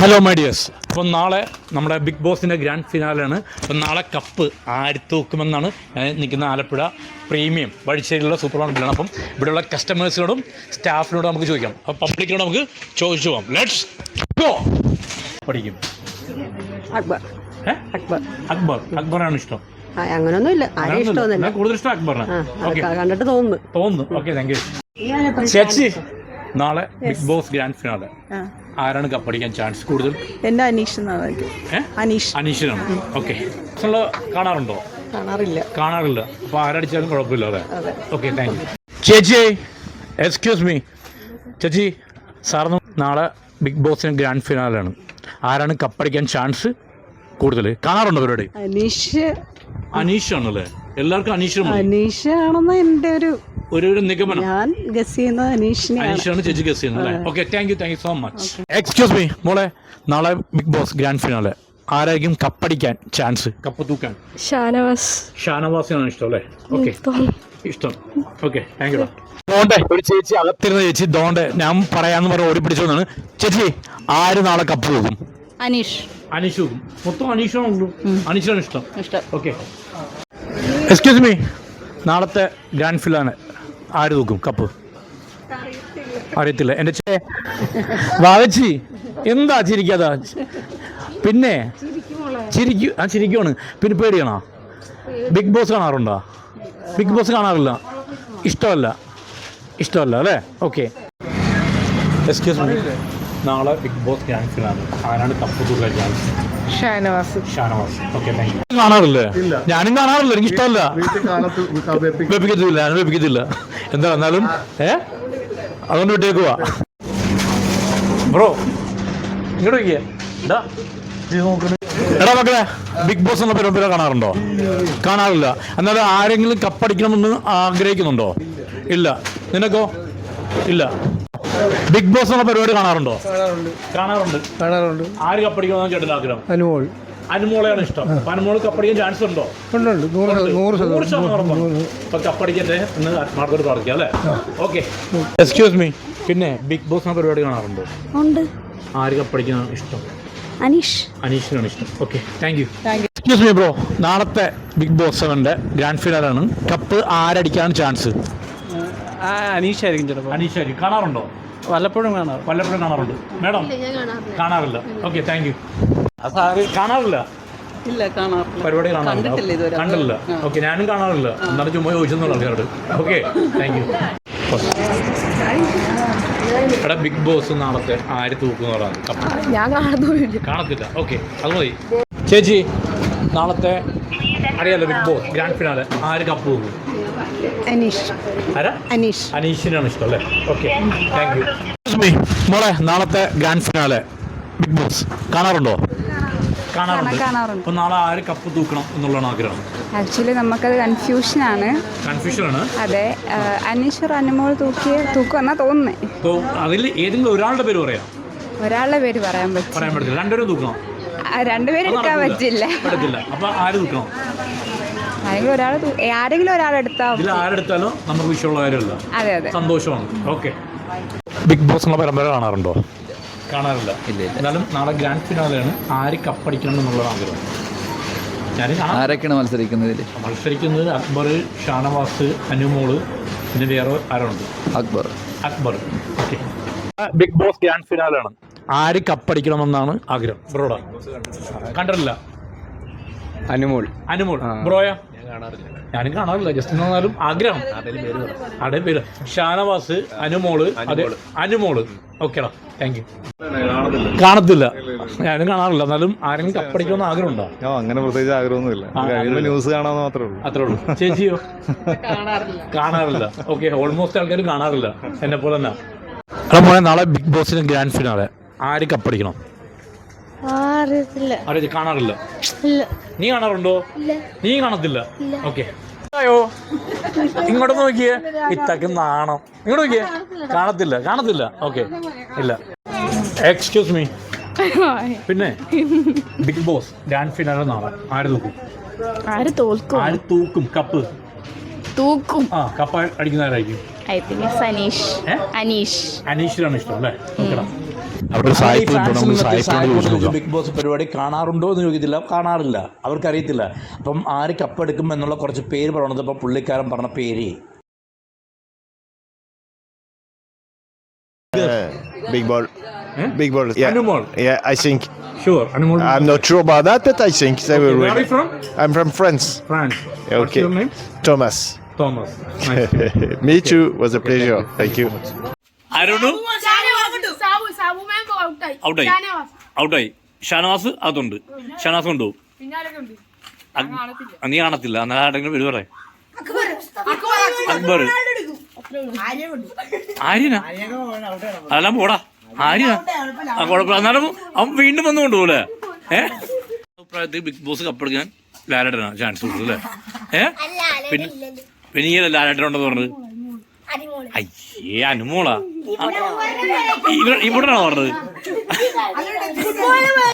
Hello my dears അപ്പം നാളെ നമ്മുടെ ബിഗ് ബോസിന്റെ ഗ്രാൻഡ് ഫിനാലാണ് അപ്പം നാളെ കപ്പ് ആര് തൂക്കുമെന്നാണ് ഞാൻ നിൽക്കുന്ന ആലപ്പുഴ പ്രീമിയം വഴിശ്ശേരിയിലുള്ള സൂപ്പർ മാർക്കറ്റിലാണ് അപ്പം ഇവിടെയുള്ള കസ്റ്റമേഴ്സിനോടും സ്റ്റാഫിനോടും നമുക്ക് ചോദിക്കാം. അപ്പം പബ്ലിക്കിനോട് നമുക്ക് ചോദിച്ചു പോകാം. ലെറ്റ്സ് ഗോ പഠിക്കും. അക്ബർ. അക്ബർ. അക്ബർ. അക്ബറാണ് ഇഷ്ടം. ആ, അങ്ങനൊന്നുമില്ല. കൂടുതൽ ഇഷ്ടം അക്ബറാണ് കണ്ടിട്ട് തോന്നുന്നു. തോന്നുന്നു. ഓക്കെ താങ്ക് യു ചേച്ചി നാളെ ബിഗ് ബോസ് ഗ്രാൻഡ് ഫിനാലെ. ആരാണ് കപ്പടിക്കാൻ ചാൻസ് കൂടുതൽ? എന്റെ അനീഷ് അനീഷ്. അനീഷിനാണ് ഓക്കെ. കാണാറുണ്ടോ? കാണാറില്ല. കാണാറില്ല. അപ്പോൾ ആരടിച്ചാലും കുഴപ്പമില്ല അതെ. ഓക്കെ താങ്ക് യു ചേച്ചി എക്സ്ക്യൂസ് മീ ചേച്ചി സാറിന് നാളെ ബിഗ് ബോസിന് ഗ്രാൻഡ് ഫിനാലാണ് ആരാണ് കപ്പടിക്കാൻ ചാൻസ് കൂടുതൽ? കാണാറുണ്ടോ പരിപാടി? അനീഷ്. അനീഷാണല്ലേ എല്ലാവർക്കും അനീഷാണ് അനീഷ് ആണെന്ന് എന്റെ ഒരു ഒരു ഒരു നിഗമനം. ഞാൻ ഗസ് ചെയ്യുന്നത് അനീഷിനെയാണ്. അനീഷാണ് ചേച്ചി ഗസ് ചെയ്യുന്നത് അല്ലേ? Okay thank you thank you so much excuse me മോളെ നാളെ ബിഗ് ബോസ് ഗ്രാൻഡ് ഫിനാലെ ആരായിരിക്കും കപ്പടിക്കാൻ ചാൻസ് കപ്പ് തൂക്കാൻ. ഷാനവാസ്. ഷാനവാസിനാണ് ഇഷ്ടം അല്ലേ? ഓക്കെ ഇഷ്ടം. ഓക്കെ താങ്ക് യു ദോണ്ടെ ഒരു ചേച്ചി അകത്തിരുന്ന ചേച്ചി ദോണ്ടെ ഞാൻ പറയാന്ന് പറഞ്ഞ് ഓടിപ്പിടിച്ചു എന്നാണ് ചേച്ചി ആര് നാളെ കപ്പ് പോകും അനീഷ്. അനീഷ് പോകും മൊത്തം അനീഷാണുള്ളൂ. അനീഷാണ് ഇഷ്ടം. ഇഷ്ടം. ഓക്കെ എക്സ്ക്യൂസ് മീ നാളത്തെ ഗ്രാൻഡ് ഫിലാണ് ആര് തൂക്കും? കപ്പ്. അറിയത്തില്ല. എന്റെ ചേ വാവച്ചി എന്താ ചിരിക്കാതാ? പിന്നെ ചിരിക്കു ആ ചിരിക്കുവാണ്. പിന്നെ പേടിയാണോ? ബിഗ് ബോസ് കാണാറുണ്ടോ? ബിഗ് ബോസ് കാണാറില്ല. ഇഷ്ടമല്ല. ഇഷ്ടമല്ല അല്ലേ? ഓക്കെ എക്സ്ക്യൂസ് മീ നാളെ ബിഗ് ബോസ് ഫിനാണ് ആരാണ് കപ്പ് തൂക്കാൻ chance Shanavas. Shanavas. Okay thank you കാണാറില്ലേ? ഞാനും കാണാറില്ല എനിക്ക് ഇഷ്ടമല്ല. വെപ്പിക്കത്തില്ല ഞാൻ വെപ്പിക്കത്തില്ല എന്താ എന്നാലും ഏ? അതുകൊണ്ട് വിട്ടേക്കുവാ ബ്രോ ഇങ്ങോട്ട് നോക്കിയേ. എടാ മക്കളെ ബിഗ് ബോസ് എന്ന പരമ്പര കാണാറുണ്ടോ? കാണാറില്ല. എന്നാലും ആരെങ്കിലും കപ്പടിക്കണമെന്ന് ആഗ്രഹിക്കുന്നുണ്ടോ? ഇല്ല. നിനക്കോ? ഇല്ല. ബിഗ് ബോസ് എന്ന പരിപാടി കാണാറുണ്ടോ? കാണാറുണ്ട്. കാണാറുണ്ട്. ആര് കപ്പടിക്കണമെന്ന് ചേട്ടൻ ആഗ്രഹം? അനുമോൾ. അനുമോളെയാണ് ഇഷ്ടം. അപ്പൊ അനുമോൾ കപ്പടിക്കാൻ ചാൻസ് ഉണ്ടോ? ഉണ്ട് നൂറ് ശതമാനം. അപ്പൊ കപ്പടിക്കട്ടെ എന്ന് പ്രാർത്ഥിക്കാം അല്ലേ? ഓക്കെ. എക്സ്ക്യൂസ് മീ പിന്നെ ബിഗ് ബോസ് എന്ന പരിപാടി കാണാറുണ്ടോ? ഉണ്ട്. ആര് കപ്പടിക്കുന്ന ഇഷ്ടം? അനീഷ്. അനീഷിനാണ് ഇഷ്ടം. Okay. Thank you excuse me bro നാളത്തെ ബിഗ് ബോസ് സെവന്റെ ഗ്രാൻഡ് ഫിനാലാണ് കപ്പ് ആരടിക്കാൻ ചാൻസ് അനീഷായിരിക്കും ചിലപ്പോൾ അനീഷായിരിക്കും കാണാറുണ്ടോ? വല്ലപ്പോഴും കാണാറ്. വല്ലപ്പോഴും കാണാറുണ്ട്. മേഡം കാണാറില്ല. ഓക്കെ താങ്ക് യു സാറ് കാണാറില്ല? ഇല്ല കാണാറില്ല. പരിപാടി ഇതുവരെ. കണ്ടില്ല. ഓക്കെ ഞാനും കാണാറില്ല. എന്നാലും ചുമ്മാ ചോദിച്ചെന്നുള്ള ആൾക്കാരോട്. ഓക്കെ താങ്ക് യു എടാ ബിഗ് ബോസ് നാളത്തെ ആര് തൂക്കുന്നതാണ് ഞാൻ കാണുന്നില്ല കാണത്തില്ല. ഓക്കെ അത് മതി. ചേച്ചി നാളത്തെ അറിയാലോ ബിഗ് ബോസ് ഗ്രാൻഡ് ഫിനാലെ ആര് കപ്പ് തൂക്കും? അനീഷ്. ആരാ? അനീഷ്. അനീഷിനാണ് ഇഷ്ടം അല്ലേ? ഓക്കെ. താങ്ക് യു മോളെ നാളത്തെ ഗ്രാൻഡ് ഫിനാലെ ബിഗ് ബോസ് കാണാറുണ്ടോ? കാണാറുണ്ട്. അപ്പൊ നാളെ ആര് കപ്പ് തൂക്കണം എന്നുള്ളതാണ് ആഗ്രഹം? ആക്ച്വലി നമുക്കത് കൺഫ്യൂഷനാണ് കൺഫ്യൂഷൻ ആണ്? അതെ അനീഷ് അനുമോൾ തൂക്കിയ തൂക്കുമെന്നാ തോന്നുന്നേ. അപ്പോൾ അതിൽ ഏതെങ്കിലും ഒരാളുടെ പേര് പറയാം? ഒരാളുടെ പേര് പറയാൻ പറ്റും പറയാൻ പറ്റില്ല. രണ്ടുപേരും തൂക്കണം? രണ്ടുപേരും എടുക്കാൻ. പറ്റില്ല. പറ്റത്തില്ല. അപ്പൊ ആര് തൂക്കണം? ആരെങ്കിലും ഒരാൾ ആരെങ്കിലും ഒരാൾ എടുത്താ ഇതിൽ ആരെടുത്താലും നമുക്ക് വിഷയമുള്ള കാര്യമല്ല. അതെ അതെ. സന്തോഷമാണ്. ഓക്കെ. ബിഗ് ബോസ് ഉള്ള പരമ്പര കാണാറുണ്ടോ? കാണാറില്ല. എന്നാലും നാളെ ഗ്രാൻഡ് ഫിനാലെയാണ് ആര് കപ്പടിക്കണം എന്നുള്ള ആഗ്രഹം. ഞാൻ ആരൊക്കെയാണ് മത്സരിക്കുന്നതിൽ മത്സരിക്കുന്നത് അക്ബർ ഷാനവാസ് അനുമോൾ പിന്നെ വേറെ ആരുണ്ട്? Akbar. Akbar. Okay. Bigg Boss grand ഫിനാലാണ് ആര് കപ്പടിക്കണമെന്നാണ് ആഗ്രഹം? ബ്രോഡ കണ്ടിട്ടില്ല. അനുമോൾ. അനുമോൾ. ബ്രോയ? ഞാനും കാണാറില്ല. ജസ്റ്റ് എന്നാലും ആഗ്രഹം. അടേ പേര് ഷാനവാസ് അനുമോൾ. അതെ അനുമോൾ. ഓക്കേടാ താങ്ക് യു കാണത്തില്ല. ഞാനും കാണാറില്ല. എന്നാലും ആരെങ്കിലും കപ്പടിക്കണമെന്ന് ആഗ്രഹം ഉണ്ടോ അങ്ങനെ പ്രത്യേകിച്ച് ആഗ്രഹമൊന്നുമില്ല. ന്യൂസ് കാണാൻ മാത്രമേ ഉള്ളൂ. അത്രേ ഉള്ളൂ. ചേച്ചിയോ? കാണാറില്ല. ഓക്കെ ഓൾമോസ്റ്റ് ആൾക്കാർ കാണാറില്ല. എന്നെ പോലെ തന്നെ. എടാ മോനെ നാളെ ബിഗ് ബോസിന് ഗ്രാൻഡ് ഫിനാലെ ആര് കപ്പടിക്കണം? അറിയത്തില്ല കാണാറില്ല. നീ കാണാറുണ്ടോ? നീ കാണത്തില്ല. ഓക്കെ. അയ്യോ. ഇങ്ങോട്ട് നോക്കിയേ. ഇത്തക്ക് നാണം. ഇങ്ങോട്ട് നോക്കിയേ. കാണത്തില്ല. കാണത്തില്ല. ഓക്കെ. ഇല്ല. എക്സ്ക്യൂസ് മീ പിന്നെ? ബിഗ് ബോസ് ഡാൻസ് ഫിനാലെ നാളെ. ആര് തൂക്കും ആര് തോൽക്കും? ആര് തൂക്കും? കപ്പ്. തൂക്കും. ആ കപ്പ് അടിക്കുന്നവരായിരിക്കും ഐ തിങ്ക് അനീഷ് ഏ? അനീഷ്. അനീഷിനാണ് ഇഷ്ടം അല്ലേ? ഓക്കെടാ ബിഗ് ബോസ് പരിപാടി കാണാറുണ്ടോ എന്ന് ചോദിക്കത്തില്ല കാണാറില്ല അവർക്കറിയത്തില്ല അപ്പം ആര് കപ്പെടുക്കും എന്നുള്ള കുറച്ച് പേര് പറയണത് ഇപ്പം പുള്ളിക്കാരൻ പറഞ്ഞ പേര് Big ball. Big ball. Yeah. Animal. Yeah, I think. Sure. Animal. I'm not sure about that, but I think they will Where are you from? I'm from France. France. Okay. What's your name? Thomas. Thomas. Nice. to meet you. Me okay. too. Was a okay, pleasure. Thank you. Thank you. I don't മാം ഔട്ടായി. ഔട്ടായി. ഷാനവാസ് അതുണ്ട്. ഷാനവാസ് കൊണ്ടുപോകും. നീ കാണത്തില്ല. എന്നാൽ ആരെങ്കിലും പേര് പറയാം. അക്ബർ. ആര്യനാ? അതെല്ലാം പോടാ. ആര്യനാ ആ കുഴപ്പമില്ല. എന്നാലും അവൻ വീണ്ടും വന്നു കൊണ്ടുപോലെ അഭിപ്രായത്തിൽ ബിഗ് ബോസ് കപ്പെടുക്കാൻ ലാലേട്ടനാണ് ചാൻസ് കൂടുതൽ അല്ലേ? ഏ? പിന്നെ പിന്നെ ഈ ലാലേട്ടനുണ്ടെന്ന് പറഞ്ഞത്? അയ്യേ അനുമോളാ. ഇവിടെ ഇവിടെയാണോ പറഞ്ഞത്? Beli, enggak?